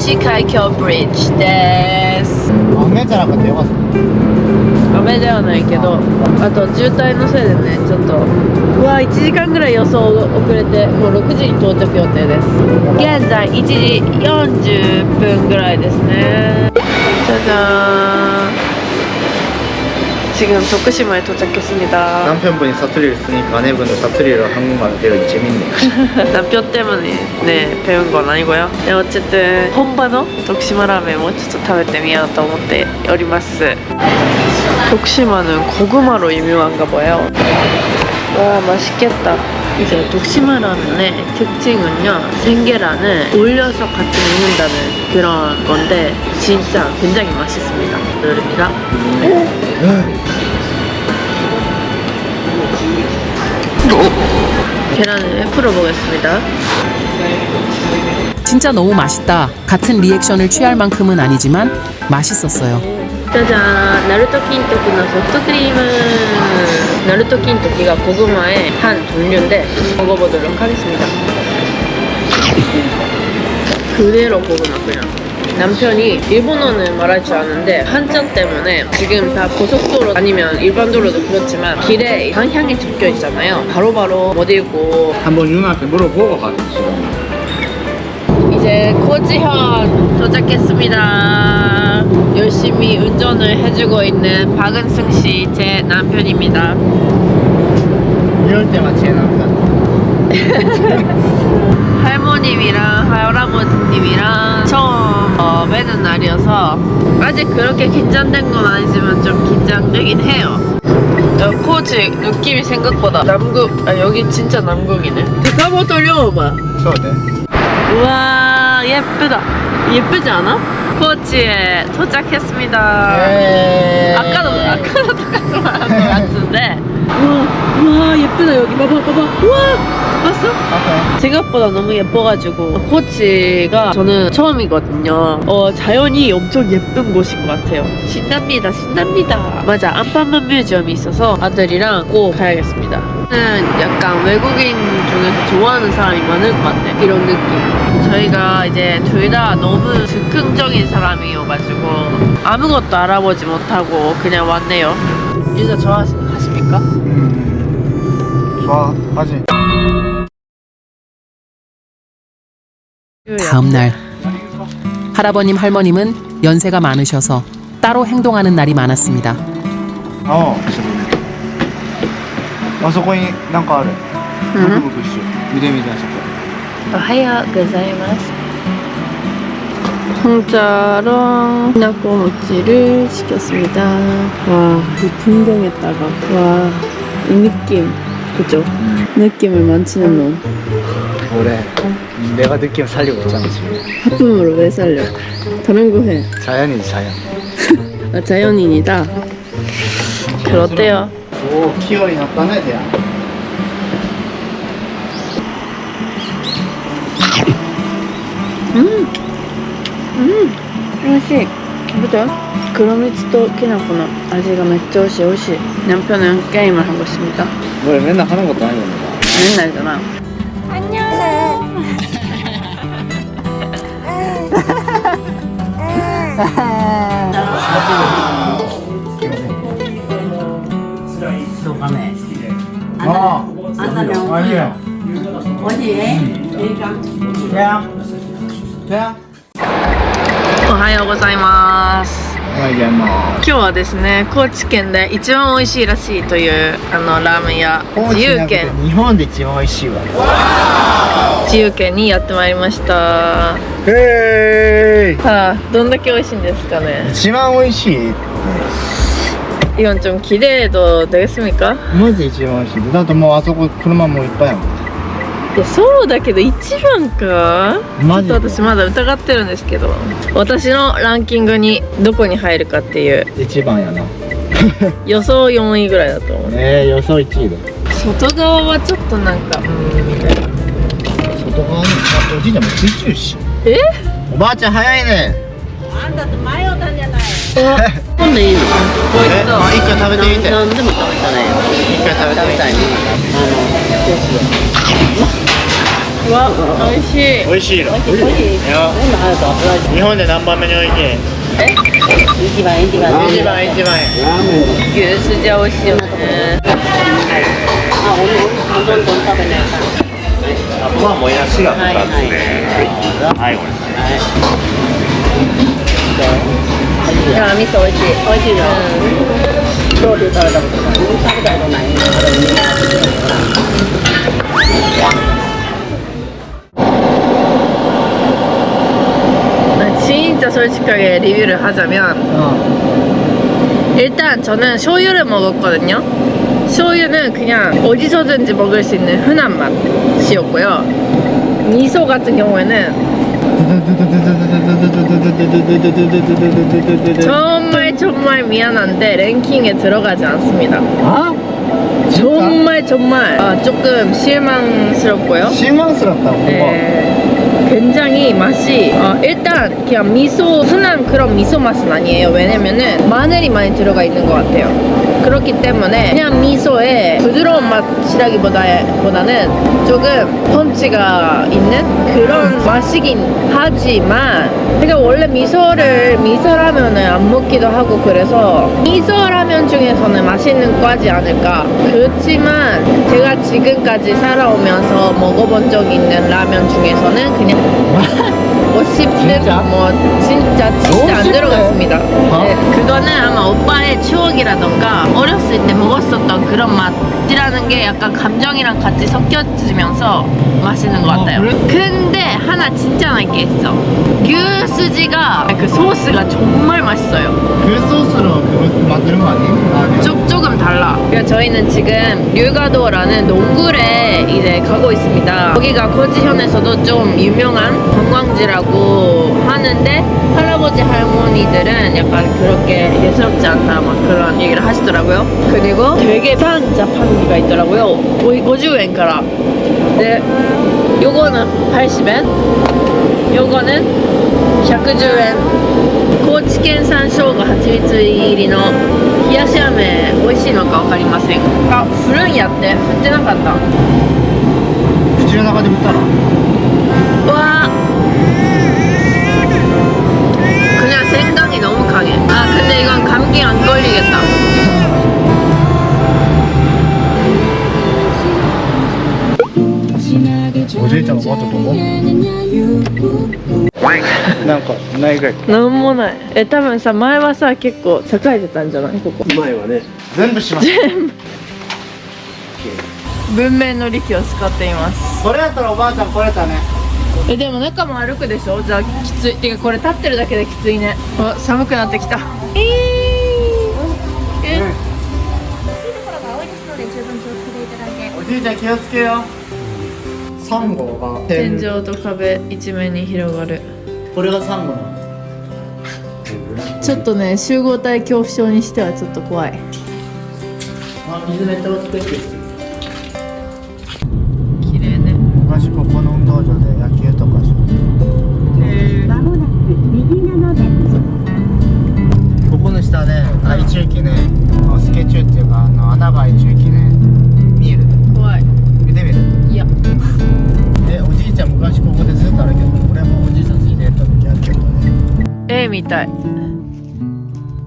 東海峡ブリッジです。雨じゃなくてよかった。雨ではないけどあ。と渋滞のせいでねちょっとうわ1時間ぐらい予想遅れてもう6時に到着予定です。現在1時40分ぐらいですね 지금 도쿄시마에 도착했습니다. 남편분이 사투리를 쓰니까 아내분도 사투리로 한국말 배우기 재밌네요. 남편 때문에 네 배운 건 아니고요. 네, 어쨌든 본바노 독시마라메 모츠츠 타베 때 미안하다 못해 요리마스. 독시마는 고구마로 유명한가 봐요. 와 맛있겠다. 이제 독심마라면의 특징은요 생계란을 올려서 같이 먹는다는 그런 건데 진짜 굉장히 맛있습니다. 여름이가 계란을 풀어 보겠습니다. 진짜 너무 맛있다. 같은 리액션을 취할 만큼은 아니지만 맛있었어요. 짜잔 나루토 킨토키の 소프트크림 나루토 킨토키가 고구마의 한 종류인데 먹어보도록 하겠습니다 그대로 고구마 그냥 남편이 일본어는 말할 줄 아는데 한자 때문에 지금 다 고속도로 아니면 일반 도로도 그렇지만 길에 방향이 적혀 있잖아요 바로바로 못 읽고 한번 누나한테 물어보고 가겠지 이제 코지현 도착했습니다. 열심히 운전을 해주고 있는 박은승 씨 제 남편입니다. 이럴 때만 제 남편 할머님이랑 할아버지님이랑 처음 어, 매는 날이어서 아직 그렇게 긴장된 건 아니지만 좀 긴장되긴 해요. 어, 저 코지 느낌이 생각보다 남극 아 여기 진짜 남극이네. 대카보 돌려봐. 저네. 우와 예쁘다. 예쁘지 않아? 코지에 도착했습니다. 예. 아까도 아까도 똑같은 말 같은데. 우와, 우와 예쁘다 여기 봐봐 봐봐. 우와 봤어? 아까 생각보다 너무 예뻐가지고 코치가 저는 처음이거든요. 어 자연이 엄청 예쁜 곳인 것 같아요. 신납니다 신납니다. 맞아 안판만 뮤지엄이 있어서 아들이랑 꼭 가야겠습니다. 저는 약간 외국인 중에서 좋아하는 사람이 많을 것 같아 이런 느낌. 저희가 이제 둘 다 너무 즉흥적인 사람이어가지고 아무것도 알아보지 못하고 그냥 왔네요. 유자 좋아하 십니까? 음 좋아하지 다음 날 할아버님 할머님은 연세가 많으셔서 따로 행동하는 날이 많았습니다. あああそこになんかあるブクブクしてる見てみてあそこ 오하요 고자 이마스 홍자랑 나꼬모찌를 시켰습니다. 와, 이 풍경에다가 와, 이 느낌. 그죠? 느낌을 만치는 놈俺내가 느낌 살리고 있잖아 지금. 하품으로 왜 살려? 다른 거 해. 자연이지 자연. 아, 자연인이다. 그렇대요? 오 키열이 났다네 대야 맛있. 그죠? 그로미츠 또 키나코의 맛이 진짜 맛있어. 美味しい. 남편은 게임을 하고 있습니다. 뭘 맨날 하는 것도 아니고 맨날잖아. 아 아니에요 대야 대야 お はようございます。 아이게 뭐 今日はですね、高知県で一番美味しいらしいというあのラーメン屋自由軒日本で一番美味しいわ自由軒にやってまいりました。へーさあ、どんだけ美味しいんですかね。一番美味しい 이건 좀 기대해도 되겠습니까? マジで一番美味しいだってもうあそこ車もいっぱいやもん いや そうだけど一番か？マジで？ちょっと私まだ疑ってるんですけど。私のランキングにどこに入るかっていう。一番やな。予想4位ぐらいだと思う。ええ予想1位だ。外側はちょっとなんかうーん。みたいな外側にあおじいちゃんもついちゅうし。え？おばあちゃん早いね。今度いいの？こいつと一回食べてみて。なんなんでも食べたね一回食べてみたいうわ美味しい。美味しい。の美味しい。や日本で何番目に美味しい。え一番一番一番一番牛すじは美味しい。よねあ、おにどんどん食べない。かあ僕はもやしが2つではい。ごめんなさい。味噌美味しい。美味しい。よ。 ロール食べたことない。食べたことない。 진짜 솔직하게 리뷰를 하자면 일단 저는 쇼유를 먹었거든요 쇼유는 그냥 어디서든지 먹을 수 있는 흔한 맛이었고요 미소 같은 경우에는 정말 정말 미안한데 랭킹에 들어가지 않습니다 아? 정말 정말 아, 조금 실망스럽고요 실망스럽다고 네, 굉장히 맛이 어, 일단 그냥 미소 흔한 그런 미소 맛은 아니에요. 왜냐면은 마늘이 많이 들어가 있는 것 같아요. 그렇기 때문에 그냥 미소에 부드러운 맛이라기보다는 조금 펀치가 있는 그런 맛이긴 하지만 제가 원래 미소를 미소라면은 안 먹기도 하고 그래서 미소라면 중에서는 맛있는 과지 않을까 그렇지만 제가 지금까지 살아오면서 먹어본 적 있는 라면 중에서는 그냥 뭐 10등 진짜? 뭐 진짜 진짜 안 너무 들어 갔습니다 어? 네, 그거는 아마 오빠의 추억이라던가 어렸을 때 먹었었던 그런 맛이라는 게 약간 감정이랑 같이 섞여지면서 맛있는 것 같아요 그래? 근데 하나 칭찬할 게 있어牛스지가 그 소스가 정말 맛있어요 그 소스로 그거 만드는 거 아니에요? 조, 조금 달라. 그러니까 저희는 지금 류가도라는 농굴에 이제 가고 있습니다. 거기가 고지현에서도 좀 유명한 관광지라고 하는데 할아버지 할머니들은 약간 그렇게 예스럽지 않다 막 그런 얘기를 하시더라고요. 그리고 되게 싼 자판기가 있더라고요. 50엔から. 네, 요거는 80엔, 요거는 110엔. 高知県産生姜蜂蜜入りの冷やし飴美味しいのか分かりませんあ振るんやって振ってなかった ぐらい。なんもない。え多分さ前はさ結構栄えてたんじゃない？ここ。前はね。全部します。文明の利器を使っています。それやったらおばあちゃん来れたね。えでも中も歩くでしょ？じゃあきつい。てかこれ立ってるだけできついね。あ寒くなってきた。えー、え。おじいちゃん気をつけよ。サンゴが天井。と壁一面に広がる。これがサンゴなのちょっとね集合体恐怖症にしてはちょっと怖い。あ水めっちゃ落ちてきて綺麗ね。昔ここの運動場で野球とかし。まもなく右なので。ここの下ね愛中期ねあスケチューっていうかあの穴が愛中期ね見える。怖い。見てみる？いや。でおじいちゃん昔ここでずっと歩けた俺もおじいちゃんついてった時あるけどね。絵みたい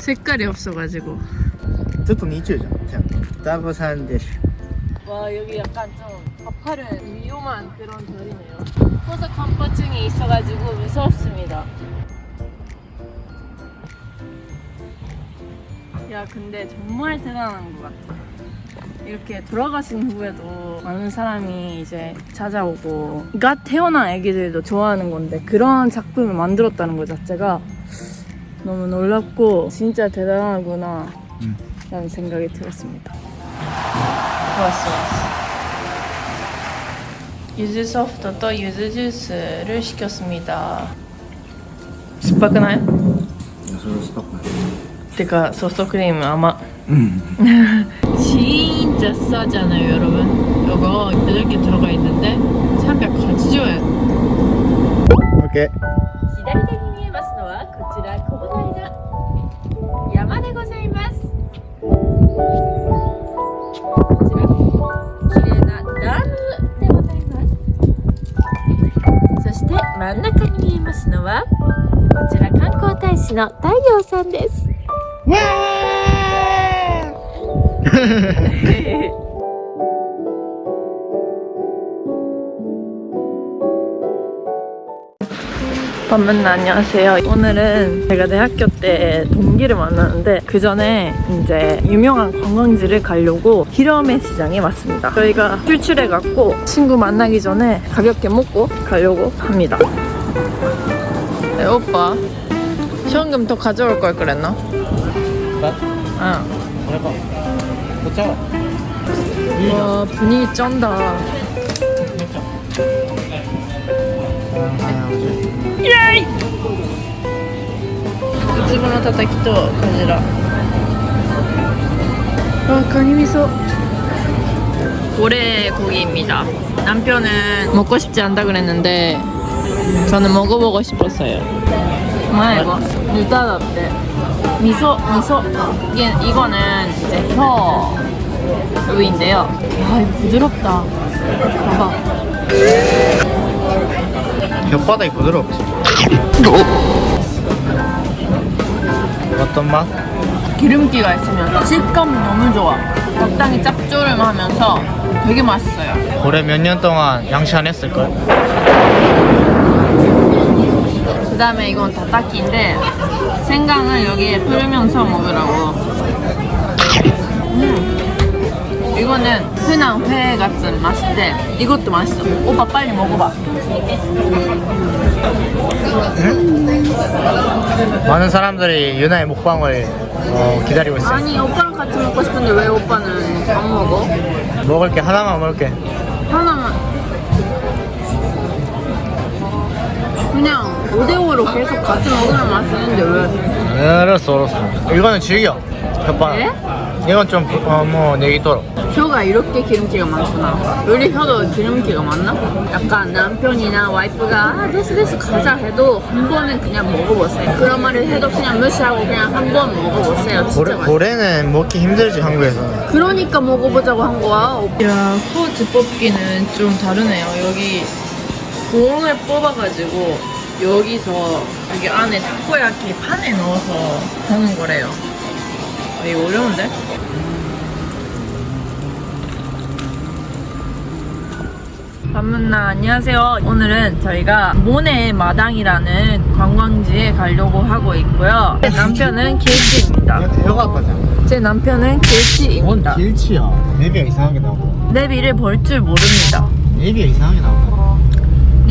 색깔이 없어가지고. ちょっと日中じゃんじゃんダブさんでし 와 여기 약간 좀 가파른 위험한 그런 자리네요. 포석 공포증이 있어가지고 무섭습니다. 야 근데 정말 대단한 것 같아. 이렇게 돌아가신 후에도 많은 사람이 이제 찾아오고 갓 태어난 애기들도 좋아하는 건데 그런 작품을 만들었다는 것 자체가 너무 놀랍고 진짜 대단하구나 음. 라는 생각이 들었습니다. 좋았어, 좋았어. 유즈 소프트도 유즈 주스를 시켰습니다. 酸っぱくない 서로 스파크 てかソフトクリーム甘 진짜 싸잖아요 여러분 이거 8개 들어가 있는데 380원 오케이 is not Tayo Sandes. 반면 안녕하세요. 오늘은 제가 대학교 때 동기를 만났는데 그 전에 이제 유명한 관광지를 가려고 히러메 시장에 왔습니다. 저희가 출출해 갖고 친구 만나기 전에 가볍게 먹고 가려고 합니다. 네, 오빠 현금 더 가져올 걸 그랬나? 나? 아. 해봐 도착 와 분위기 쩐다. 이에이! ウツボのたたきとこちら아 가니 미소 고래 고기입니다 남편은 먹고 싶지 않다 그랬는데 저는 먹어보고 싶었어요 뭐야 이거? 유다다떼 미소 미소 이게 이거는 이제 혀 부위인데요 아 이거 부드럽다 봐봐 혓바닥이 부드럽지 어떤 맛? 기름기가 있으면 식감이 너무 좋아 적당히 짭조름하면서 되게 맛있어요 올해 몇 년 동안 양치 안 했을걸? 그 다음에 이건 다따끼인데 생강을 여기에 뿌리면서 먹으라고. 음. 이거는 흔한 회 같은 맛인데 이것도 맛있어. 오빠 빨리 먹어봐. 많은 사람들이 유나의 먹방을 어, 기다리고 있어 아니 오빠랑 같이 먹고 싶은데 왜 오빠는 안 먹어? 먹을 게. 하나만 먹을게 그냥 5대5로 계속 같이 먹으면 맛있는데 왜 알았어 알았어 이거는 즐겨 혓바닥 네? 이건 좀뭐 내기 떨어 혀가 이렇게 기름기가 많구나. 우리 혀도 기름기가 많나? 약간 남편이나 와이프가 아, 됐어 됐어 가자 해도 한 번은 그냥 먹어보세요. 그런 말을 해도 그냥 무시하고 그냥 한 번 먹어보세요. 진짜 고래, 맛있어. 고래는 먹기 힘들지 한국에서 그러니까 먹어보자고 한 거야. 야, 포즈 뽑기는 좀 다르네요. 여기 공을 뽑아가지고 여기서 여기 안에 타코야키 판에 넣어서 하는 거래요. 아, 이거 어려운데? 반문나 안녕하세요. 오늘은 저희가 모네 마당이라는 관광지에 가려고 하고 있고요. 제 남편은 길치입니다. 여기 아까잖아 제 남편은 길치입니다. 길치야 내비가 이상하게 나오고 내비를 벌줄 모릅니다. 내비가 이상하게 나오고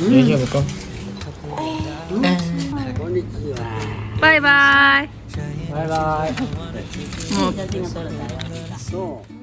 大丈夫か、うん。えー、バイバイ。バイバイ。もう。